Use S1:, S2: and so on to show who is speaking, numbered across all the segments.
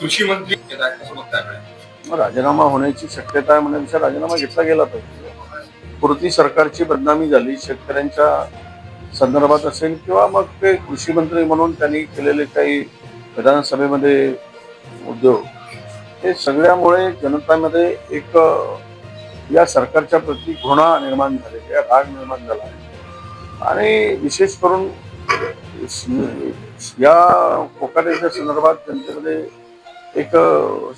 S1: कृषी मंत्री
S2: राजीनामा होण्याची शक्यता आहे म्हणण्यापेक्षा राजीनामा घेतला गेला पाहिजे पुरती सरकारची बदनामी झाली शेतकऱ्यांच्या संदर्भात असेल किंवा मग ते कृषी मंत्री म्हणून त्यांनी केलेले काही विधानसभेमध्ये उद्योग हे सगळ्यामुळे जनतामध्ये एक या सरकारच्या प्रती घृणा निर्माण झालेली आहे राग निर्माण झाला आहे. आणि विशेष करून या कोकाट्याच्या संदर्भात जनतेमध्ये एक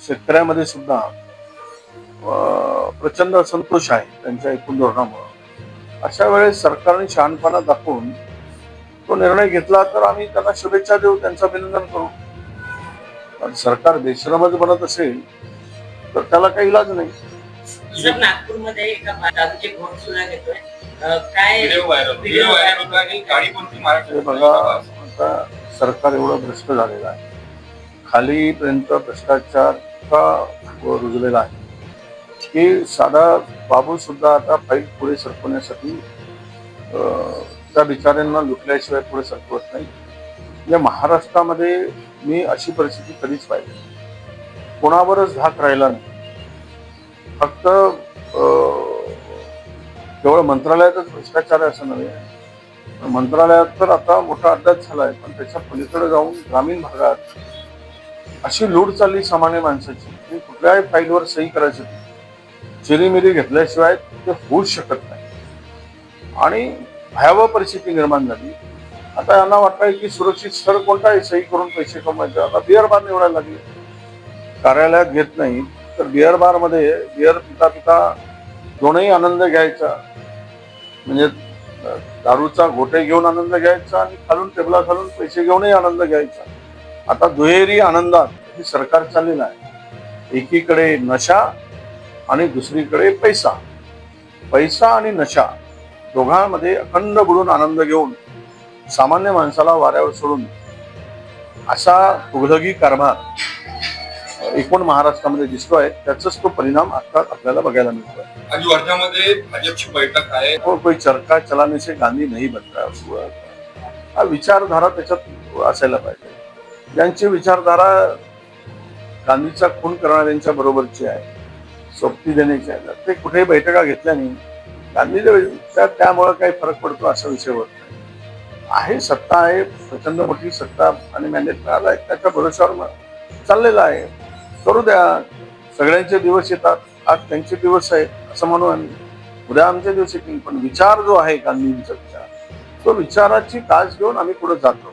S2: शेतकऱ्यामध्ये सुद्धा प्रचंड असंतोष आहे त्यांच्या एकूण धोरणामुळे. अशा वेळेस सरकारने शहाणपणा दाखवून तो निर्णय घेतला तर आम्ही त्यांना शुभेच्छा देऊ त्यांचं अभिनंदन करू. पण सरकार बेश्रमच बनत असेल तर त्याला काही इलाज नाही.
S3: नागपूरमध्ये एका काय
S1: आणि
S2: बघा आता सरकार एवढं भ्रष्ट झालेलं आहे. खालीपर्यंत भ्रष्टाचार का रुजलेला आहे? की साधा बाबूसुद्धा आता फाईल पुढे सरकवण्यासाठी त्या बिचाऱ्यांना लुटल्याशिवाय पुढे सरकवत नाही? या महाराष्ट्रामध्ये मी अशी परिस्थिती कधीच पाहिली कोणावरच धाक राहिला नाही. फक्त केवळ मंत्रालयातच भ्रष्टाचार आहे असं नव्हे. मंत्रालयात तर आता मोठा अड्डाच झाला आहे पण त्याच्या पलीकडे जाऊन ग्रामीण भागात अशी लूट चालली सामान्य माणसाची. की कुठल्याही फाईलवर सही करायची होती. चिरीमिरी घेतल्याशिवाय ते होऊच शकत नाही. आणि भयावह परिस्थिती निर्माण झाली. आता यांना वाटतंय की सुरक्षित स्थळ कोणता सही करून पैसे कमवायचे. आता बिअर बार निवडायला लागले. कार्यालयात घेत नाही तर बिअर बारमध्ये बिअर पिता पिता दोनही आनंद घ्यायचा. म्हणजे दारूचा घोटे घेऊन आनंद घ्यायचा आणि खालून टेबला खालून पैसे घेऊनही आनंद घ्यायचा. आता दुहेरी आनंदात हे सरकार चाललेलं आहे. एकीकडे नशा आणि दुसरीकडे पैसा. पैसा आणि नशा दोघांमध्ये अखंड बुडून आनंद घेऊन सामान्य माणसाला वाऱ्यावर सोडून असा तुघलगी कारभार एकूण महाराष्ट्रामध्ये दिसतोय. त्याचाच तो परिणाम आता आपल्याला बघायला मिळतोय.
S1: आज वर्ध्यामध्ये भाजपची बैठक आहे.
S2: को कोई चरखा चलाने से गांधी नहीं बनता हा विचारधारा त्याच्यात असायला पाहिजे. यांची विचारधारा गांधीचा खून करणाऱ्यांच्या बरोबरची आहे सोबती देण्याची आहे. ते कुठेही बैठका घेतल्याने गांधीच्या त्यामुळे काही फरक पडतो असा विषय होत नाही. आहे सत्ता आहे प्रचंड मोठी सत्ता आणि मॅनेज मिळाला आहे त्याच्या भरोश्यावर चाललेला आहे. करू द्या सगळ्यांचे दिवस येतात आज त्यांचे दिवस आहेत असं म्हणू आम्ही. उद्या आमच्या दिवस येतील पण विचार जो आहे गांधींचा विचार तो विचाराची कास घेऊन आम्ही पुढे जातो.